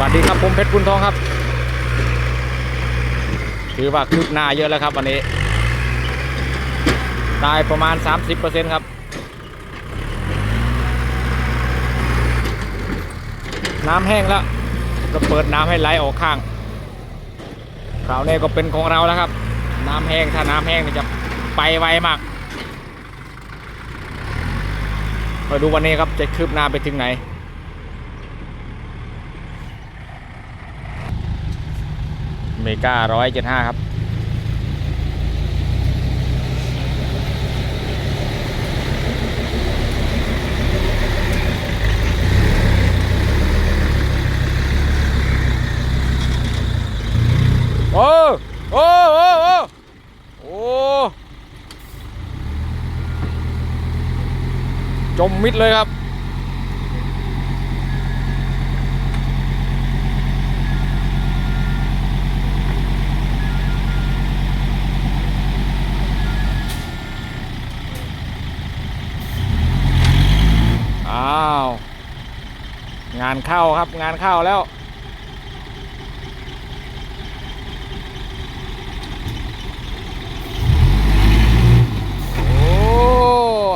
วัสดีครับผมเพชรคุณทองครับ ถือว่าคืบหน้าเยอะแล้วครับวันนี้ ได้ประมาณ 30%ครับ น้ำแห้งแล้วก็เปิดน้ำให้ไหลออกข้างคราวนี้ก็เป็นของเราแล้วครับ น้ำแห้งถ้าน้ำแห้งจะไปไวมากมาดูวันนี้ครับจะคืบหน้าไปถึงไหน มก้าร้อยเจ็ดห้าครับ โอ้ โอ้ โอ้ โอ้ โอ้ จมมิดเลยครับ อ้าว งานเข้าครับงานเข้าแล้ว โอ้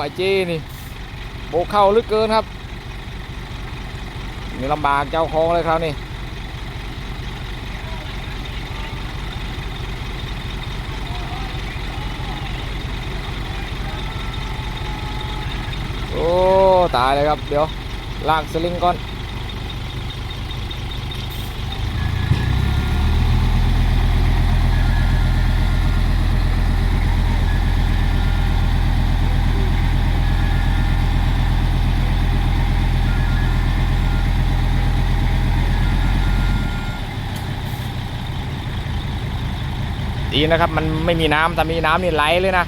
ไอจีนี่โบเข้าลึกเกินครับ นี่ลำบากเจ้าของเลยครับนี่โอ้ ตายเลยครับ เดี๋ยว ลากสลิงก่อน ดีนะครับ มันไม่มีน้ำถ้ามีน้ำนี่ไหลเลยนะ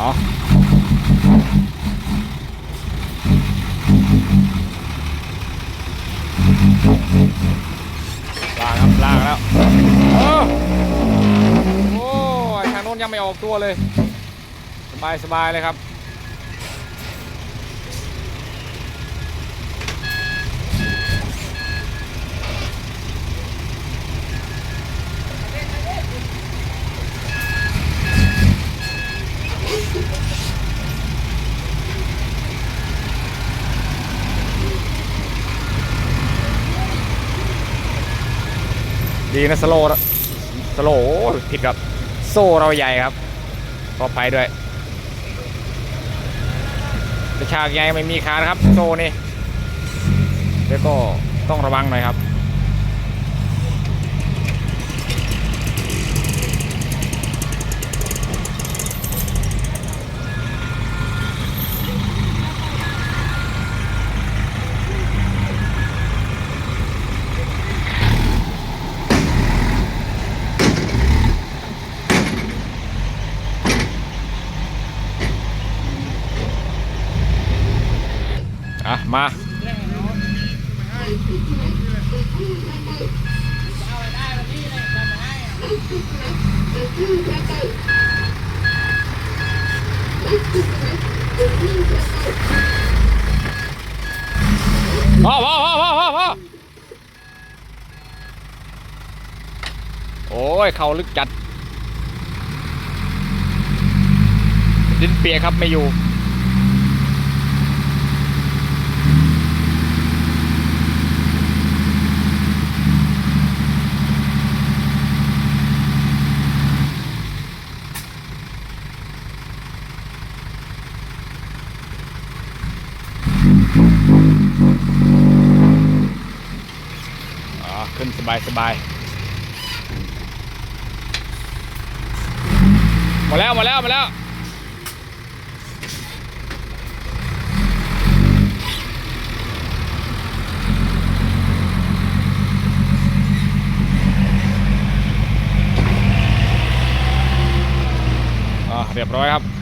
อ๋ ล่างครับล่างแล้วโอ้โหทางโน้นยังไม่ออกตัวเลย สบายสบายเลยครับ ดีนะสโลว์สโลว์ผิดกับ โซ่เราใหญ่ครับขอไปด้วยกระชากใหญ่ไม่มีขานครับ โซ่นี่แล้วก็ต้องระวังหน่อยครับ อะ มาพอพอพอพอพอพอโอ้ย เขาลึกจัด ดินเปียกครับ ไม่อยู่ อ๋อ ขึ้นสบายสบายมดแล้วมดแล้วมดแล้วเรียบร้อยครับ